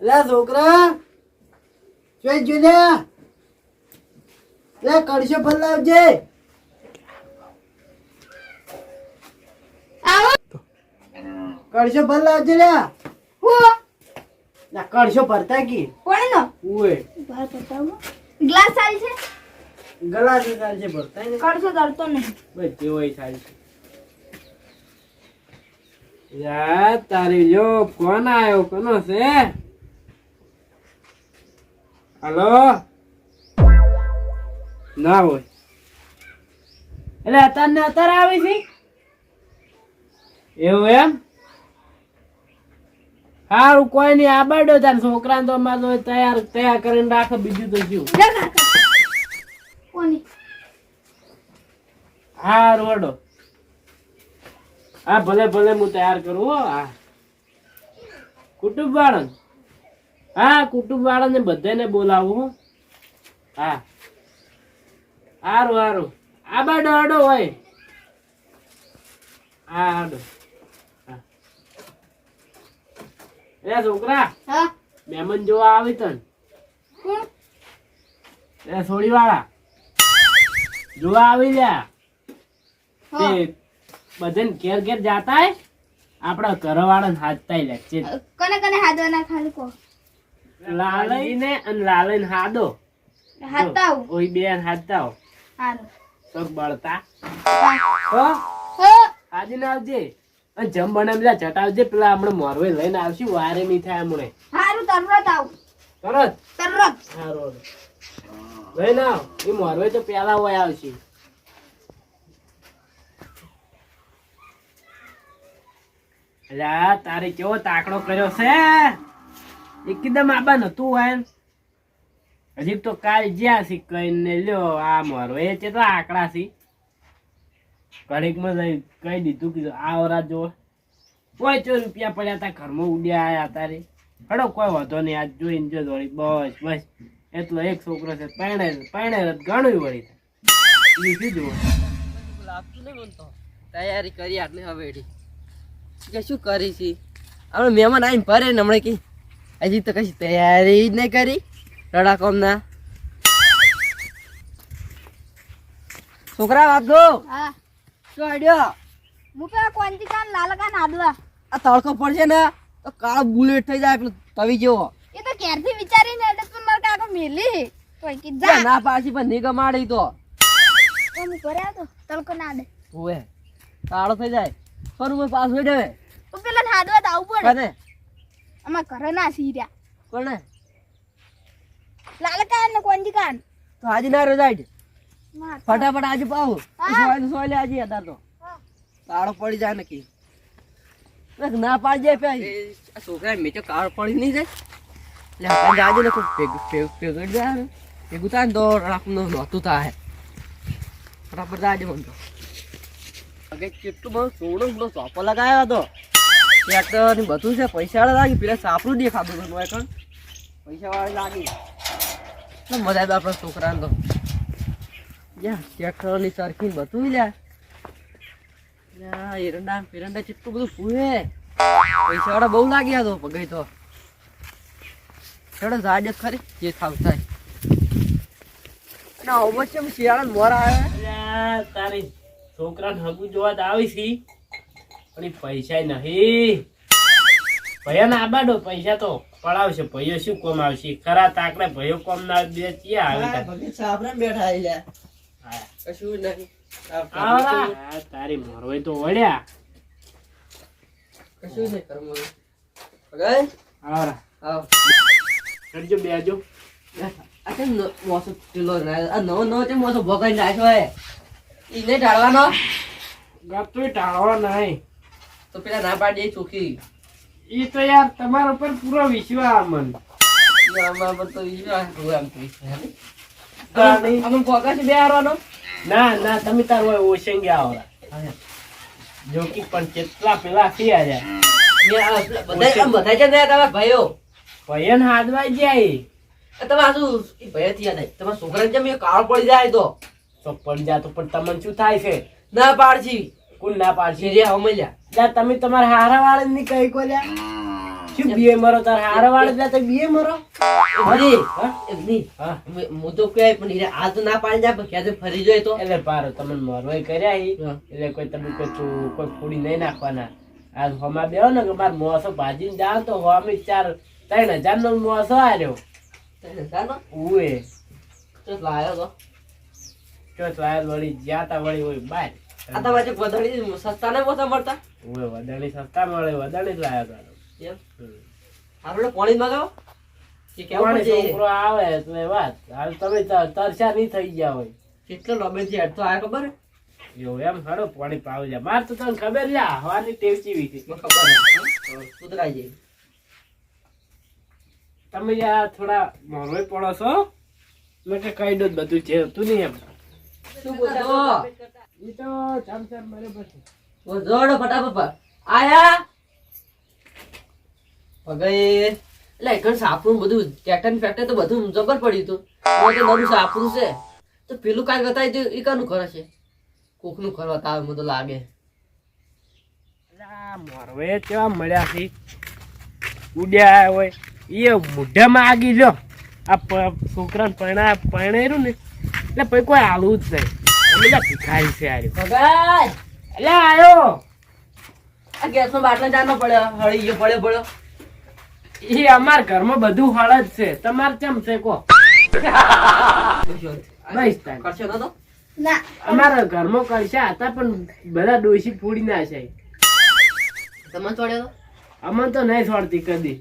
લે છોકરા જોઈ જો લે કડશો ફલ લાવજે કડશો ફલ લાવજે લે. ના કડશો ભરતા કી? કોણ નો ઉએ બહાર બતાવો. ગ્લાસ આલ છે ગ્લાસ આલ છે ભરતા ને કરશો કરતો નહીં. બસ થાય છે. યાર તારી જો કોણ આવ્યો કોનો છે? હલો? ના હોય. એટલે અત્યારે ને અત્યારે આવી છે? એવું એમ? સારું કોઈ નહીં આ બર્ડો તાર છોકરાને તો અમારે તો તૈયાર તૈયાર કરીને રાખે બીજું તો શું? કાકા કોની? હા ભલે ભલે હું તૈયાર કરું હો હા કુટુંબ વાળા હા કુટુંબ વાળાને બધાને બોલાવો હા. હારું હારું. આ બાડો હડો હોય. હા હડો. એ છોકરા મહેમાન જોવા આવી તન? એ સોડી વાળા જોવા આવી લ્યા. હા. તે બધાને ઘેર ઘેર જાતા હે આપણા ઘરવાળાને હાથતા લે છે કને કને હાથવાના ખાલી કો લાલઈને અને લાલઈને હાદો. હાથતા ઓય બેન હાથતા હો તો બળતા. હો. હો? આજે ના આવજે. અને જમ બનાવી જા ચટાવજે પેલા આપણે મોરવે લઈને આવશું વારે નહીં થાય હમણે. હારું તરત આવ. તરત? તરત. હારો. લઈને આવ. એ મોરવે તો પેલા હોય આવશે. અલ્યા તારે કેવો તાકડો કર્યો છે? એકદમ આબા નતું હોય ને. હજી તો કાલ જ્યાં સી કઈને લ્યો, આ મારો. એ કેટલા આંકડા સી ઘડીકમાં જઈ કહી દીધું, કીધું આ ઓરા જો કોઈ ચો રૂપિયા પડ્યા તા, ઘરમાં ઉડ્યા આયા તારે. હડો, કોઈ વાંધો નહીં, આજ જોઈને જો વળી બસ બસ. એટલો એક છોકરો છે, પરણે પરણે ઘણું વળી બીજું તો. તૈયારી કરી આટલી હવેડી કે શું કરી છે આપણે મહેમાન આવીને ભરે ને હમણાં કે હજી તો કશી તૈયારી જ નહીં કરી. રડાકોમ ના છોકરા વાગો શું આડ્યો હું પેલા કોંજી કાન લાલકા નાદવા આ તડકો પડશે ને તો કાળો બુલેટ થઈ જાય પેલો તવી જેવો. એ તો ક્યારથી વિચારીને એટલે પણ મારા કાકો મેલી. કોઈ કે જા. ના પાછી પણ નિગમ માડી તો. હું કર્યા તો તલકો ના દે. ઓએ કાળો થઈ જાય. ફરું પાછો પાછું તો પેલા નાદવા તો આવું પડે. અમાર ઘરે ના સીર્યા કોને લાલકા ને કોંજી કાન તો હાજી ના રજાયમાં ફટાફટ આજે પાવ હા. સોય સોય લે આજે અતાર તો કાળો પડી જાય નકી ના પાડી જાય પે છોકરા મેચો કાળો પડી નહીં જાય લે આજે ને કોઈ ભેગડ જાય ને ભેગું થાય ને તો રાખનું નહોતું થાય ફટાફટ જાજે મન તો અગે કેટલું બધું સોડો બધો સોપો લગાવ્યો હતો ટ્રેક્ટર ને બધું છે, પૈસા લાગી, પેલા સાપરું દે ખાધું પૈસા વાળા લાગે. મજા આવે આપણા છોકરાને તો. યા ટ્રેક્ટરની સરખી બધું લ્યા એરંડા પેરંડા ચેટલું બધું પૂરે પૈસા વાળા બહુ લાગ્યા તો પગે તો. ચડો જાજે ખરી, જે થાવ થાય. અને છે શિયાળા મોરા આવે. તારી છોકરાને હગું જોવા જ આવી છી પણ પૈસા નહીં. ભયા ના આબાડો પૈસા તો પડાવશે. ભૈયો શું કોમ આવશે? ખરા તાકડે ભયો કોમ ના બે ચિયા આવે તારે? હા. કશું નહીં. તારી મોરવાઈ તો વળ્યા. કશું નહીં આવરા આવ. ચડજો બેજો આ કેમ ન- મોસો ના- આ નવો નવો તે મોસો ભગાઈ નાખ્યો હે? ઈ નહીં ઢાળવાનો? તો ટાળવા નહીં. તો પેલા ના પાડી ચોખી. ઈ તો યાર તમારા ઉપર પૂરો વિશ્વાસ મન આમાં પર તો વિશ્વાસ આમ તો. તાણી. છે બે હારવાનો ના ના તમે તાર હોય ઓશંગે આવરા કે પણ કેટલા પેલા થી આયા મેં બધા બધા છે ને તમારા ભાઈઓ? ભૈયન હાથવાઈ જાય. તમે આ શું ઈ ભાઈ થી યાદ તમારા છોકરા જેમ કાળ પડી જાય તો. તો પણ જાતો પણ તમને શું થાય છે? ના પાડશી. કોણ ના પાડશી? જે હમલ્યા જા તમે તમારા હારા વાળા ની કઈ કોલ્યા. શું બીએ મરો? તાર હારા વાળે તો બીએ મરો? ફરી હા? હા. તો કહે પણ આ તો ના પાડી જાય પણ ક્યાં ફરી જોય તો. એટલે પારો તમને મરવાય કર્યા એટલે કોઈ તમે કોઈ કોઈ ફૂડી નહીં નાખવાના. આ હોમા બેહો ને કે માર મોસો ભાજીને જા તો હોમે ચાર ત્રણ હજાર નો મોસો આર્યો. તને ચાલો ઉએ તો લાયો તો. તો લાયો વળી જ્યાં તા વળી હોય બાર. આ તો વચ્ચે વધારી સસ્તા ને ઓછા મળતા? ઓય વદાણી સસ્તા મળે વદાણી જ લાયા તારો. એમ? આપણે પાણી મગાવો કે કેવું છે છોકરો આવે એ વાત. હાલ તમે ત- તરસ્યા નહીં થઈ ગયા હોય. કેટલો લોબે થી અડધો આ ખબર એવું એમ હડો પાણી પાવ જા. માર તો તને ખબર છે હવાની ટેવ ચીવી છે ખબર સુધરાઈ જાય. તમે યાર થોડા મોરવે પડો છો? મેં કે કહી દો બધું જે તું નહીં એમ. શું બોલતો? ઈ તો ચામ ચામ બરાબર છે. ઓ જોડો ફટાફટ આયા? પગઈ. એટલે એકણ સાપરું બધું કેટન ફેક્ટર તો બધું જબર પડ્યું હતું. તો બધું સાપરું છે. તો પેલું કાંઈ બતાવી દે એ કાનું કરે છે? કોકનું કરવા તાવ મને તો લાગે. મોરવે કેવા મળ્યા છે? ઉડ્યા હોય. એ મોઢામાં આગી લ્યો. આ છોકરા છોકરાને પરણા પરણેરું ને. એટલે પછી કોઈ હાલવું જ નહીં. બધા ભિખારી છે આર્યો પગાઈ એટલે આયો. આ ગેસનો બાટલો જાનો પડ્યો? હળી ગયો પડ્યો પડ્યો. એ અમાર ઘરમાં બધું હળ જ છે. તમાર ચમ છે કો? બસ. કરશો નતો ના. અમારા ઘરમાં કરશા હતા પણ બધા ડોશી ફૂડી ના છે. તમે છોડ્યો તો? અમને તો નહીં છોડતી કદી.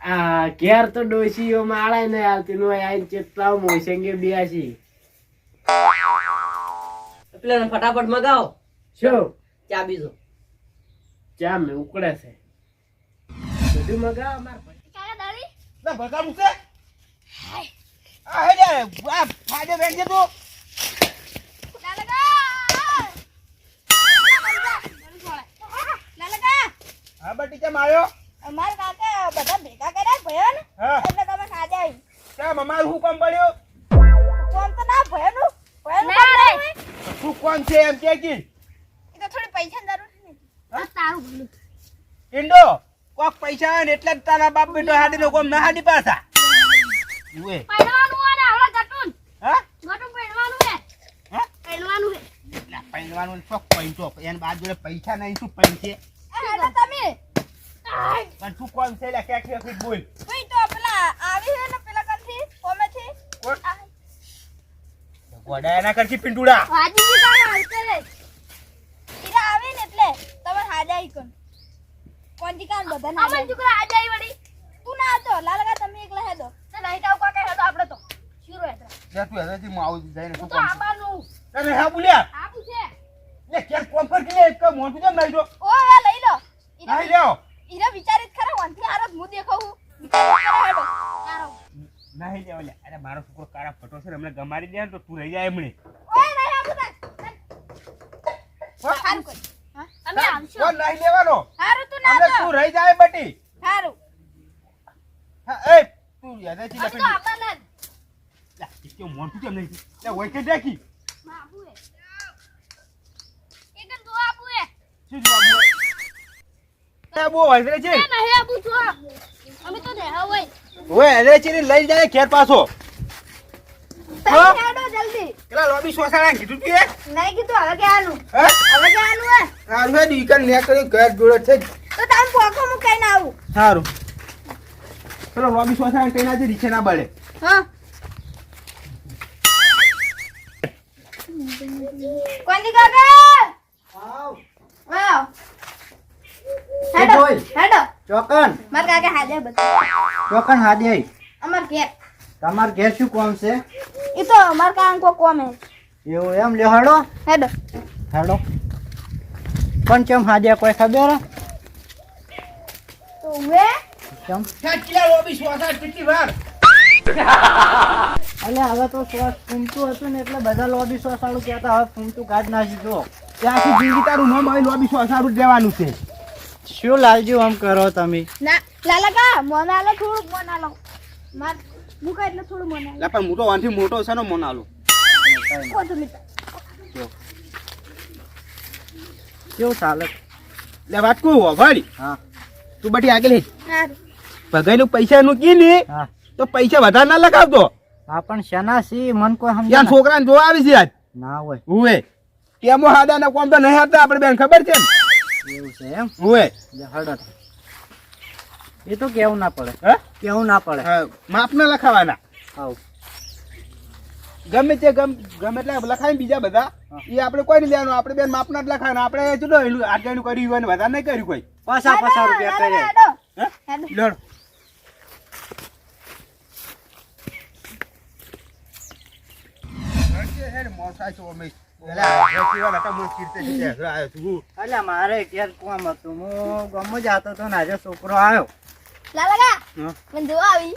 આ ઘેર તો ડોશીઓ માળાય નહીં આવતી નો આઈને ચેતલાવ મોસંગે બેસી. પેલા ફટાફટ મગાવો. શું? ચા બીજો. ચા મેં ઉકળે છે. બધું મગાવ માર. કાકા દાડી ના ભગા મુકે આ હે આ ફાડે બેઠ તું. હા બટી કેમ આવ્યો? અમાર કાકા બધા ભેગા કર્યા ભયો ને એટલે તમે ખાધા આવી. કેમ અમારું શું કામ પડ્યો? કોણ તો ના હોય તું કોણ છે એમ કે કી એ તો થોડી પૈસા જરૂર છે ને. તારું ભલું ઇન્ડો કોક પૈસા આવે ને એટલે જ તારા બાપ બેટો હાડી નો કોમ ના હાડી પાછા. ઉએ પહેરવાનું હોય ને આવડા ગટુન. હા? ગટુન પહેરવાનું હે હા? પહેરવાનું હે એટલે પૈણવાનું શોખ પૈસો એન બાદ જોડે પૈસા નહીં શું પૈસે? તમે. પણ તું કોણ છે લે કે કે બોલ ભાઈ તો પેલા આવી હે ને પેલા કંથી ઓમેથી કોણ? આ, ગોડા એના કરતી પિંટુડા હાજીજી કાકા આવતે રે ઈરા આવે ને એટલે તમાર હાજા કોણ કોણજી કામ બધા ના અમન છોકરા હાજા ઈ વળી. તું ના હતો. લાલગા તમે એકલા હેદો તે નહીં તાવ કાકા હેદો આપણે તો. શીરો હેદો જા તું હેદો હું માવ જઈને શું તો છે? આબાનું. તમે હા બોલ્યા. હા છે લે કે કોમ પર કે એક મોટું કેમ નહીં જો ઓ વે લઈ લો. ઈરા નહીં લેવો ઈરા વિચારિત ખરા વનથી આરો મુ હું દેખાવું. વિચારિત ખરા હેડો નહીં લેવો લે અરે મારો છોકરો કારા ફટો છે ને હમણાં ગમાડી દે ને તો તું રહી જાય એમણે. ઓય નહીં કર. હા? અમે આવશું. નહીં લેવાનો હારું તું ના તો તું રહી જાય બટી. હારું. હા એ તું યાદેથી અમે લપેટી તો આબાના જ લે ઇસકે મોટું કેમ નહીં લે ઓય કે દેખી બાબુ હે એકન જો આબુ હે શું જવાબ એ બો હલરે છે. નહીં આબુ જો અમે તો દેહા હોય. ઓય હલરે છે લઈ જાય ઘેર પાછો. હેડો જલ્દી. પેલા લોબી સોસાડા કીધું તું નહીં કીધું હવે હવે ક્યાંનું હે. સારું હે દીકન ને કર્યું ઘર જોડે છે. તો તમે પોખો મુકાઈને આવું. સારું. પેલો લોબી સોસાડા કઈ ના ના બળે. હા. કોની કાકા વાવ. હેડો બોલ. હેડો. ચોકન. માર કાકા ચોકન હાદે અમાર ઘેર. તમાર ઘેર શું કોમ છે? એ તો અમાર કાં કો કોમે એવું એમ લે હડો. હેડો. હેડો. પણ ચમ હાજે કોઈ ખબર? તો વે ચમ ખેંચીલા લોબી સોસાડા કેટલી વાર? એટલે હવે તો શ્વાસ ફૂમતું હતું ને એટલે બધા લોબી શ્વાસ સારું કહેતા હવે ફૂમતું કાઢ નાખી જો ત્યાંથી જિંદગી તારું મમ હવે લોબી જ લેવાનું છે. શું લાલજી આમ કરો તમે? ના લાલા મોન આલો થોડું મોન આલો. માર મુકા એટલે થોડું મોન આલો. પણ મોટો વાંથી મોટો છે ને તમે કેવું ચાલે? લે વાત કહું વાળી હા. તું બટી આગળ ભગાઈ હારું. પૈસા પૈસાનું કી ને તો પૈસા વધારે ના લગાવતો. હા પણ શેના સી? મન કોઈ સમજે છોકરાને જોવા આવી છે આજ ના હોય. હુએ કેમો હાદા ના કોમ તો નહીં હતા આપણે બેન ખબર છે ને એવું છે એમ? હોય લે એ તો કેવું ના પડે. હા? કેવું ના પડે. હા, માપ ના લખાવાના. આવ. ગમે તે ગમ ગમે એટલે લખાય બીજા બધા. એ આપણે કોઈ નહીં લેવાનું. આપણે બેન માપના જ લખાય આપણે જુદો એનું આટલાનું કર્યું હોય ને વધારે નહીં કર્યું કોઈ. પાછા પાછા રૂપિયા કરે લડ. મોસાય હેડો. લડ એટલે મારે ઘેર કોમ હતું. હું ગમો જતો તો ને આજે છોકરો આવ્યો. લાલા કા હા. મને જોવા આવી.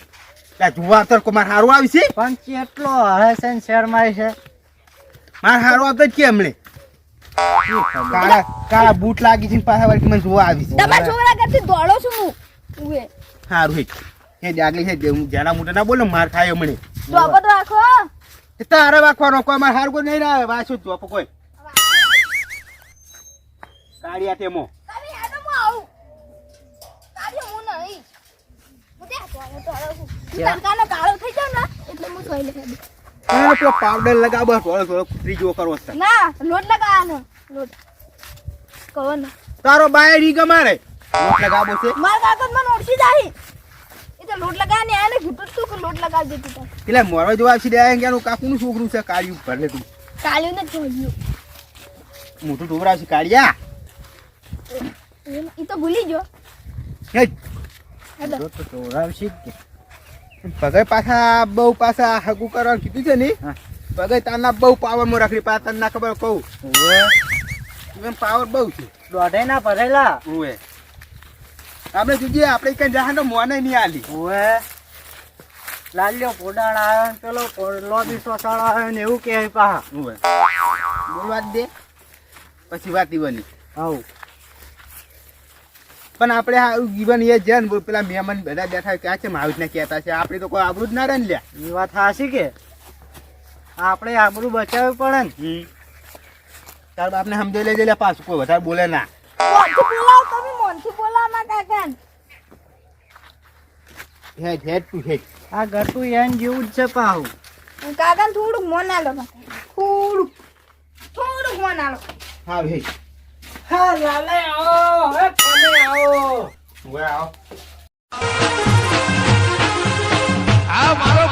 મારે છે? પણ કેટલો હરે છે ને શેર મારી છે. મારે હારું આવતો જ કે હમણે? કાળા કાળા બૂટ લાગી છે ને પાછા વળી મને જોવા આવી છે. તમારા છોકરા કરતી દોડો છું હું? ઉએ હારું હે હે જાગલી છે હું મોટા ના બોલો માર ખાય હમણે. એ તારે વાંખવાનો કોઈ મારે હારું કોઈ નહીં આવે વાંચું જ કોઈ કાળિયા તેમો પાવડર લગાવો થોડો થોડો કુતરી જેવો કરવો ના લોટ લગાવવાનો લોટ કહો ને તારો બાય રી ગમારે લોટ લગાવો છે મારા કાકા તો મને ઓળખી જાય એ તો લોટ લગાવને આને કીધું તું કે લોટ લગાવી દેતી તાર પેલા મોરવા જોવા છે દે કે કાકુનું છોકરું છે કાળિયું ભરલે તું કાલ્યું ને જોયું મોટું ટોબરા છે કાળિયા એ તો ભૂલી ગયો હે હેડો જો તો ચોરાવશી જ કે પગે પાછા બહુ પાછા હગું કરવાનું કીધું છે ને હા. પગે તારના બહુ પાવરમાં રાખડી પા તને ના ખબર કહું ઓવે એમ પાવર બહુ છે દોઢે ના ભરેલા ઓએ આપણે જોઈએ આપણે કઈ જહાનો મોને નહીં આલી ઓએ લાલ્યો પોડાણ આવ્યો ને પેલો લોબી સોસાળ આવ્યો ને એવું કહે પાહા. ઓએ બોલવા દે. પછી વાતી બની આવું પણ આપણે આ જીવન એ છે ને પેલા મહેમાન બધા બેઠા ક્યાં છે માવિત ને કહેતા છે. આપણે તો કોઈ આબરૂ જ ના રહે ને લ્યા. એ વાત હાશી કે? આપણે આબરૂ બચાવવું પડે ને. તાર બાપને સમજાવી લેજે લે પાછું કોઈ વધારે બોલે ના. બોલાવ તમે મોનથી બોલાવ હેડ હેડ ટુ હેડ આ ગટુ એન જેવું જ છે પાહુ. કાકા થોડુંક મોન આલો થોડુંક. થોડુંક મોન આલો. હા હેડ હા લાલે આવો હે તમે આવો. આવો. આ મારો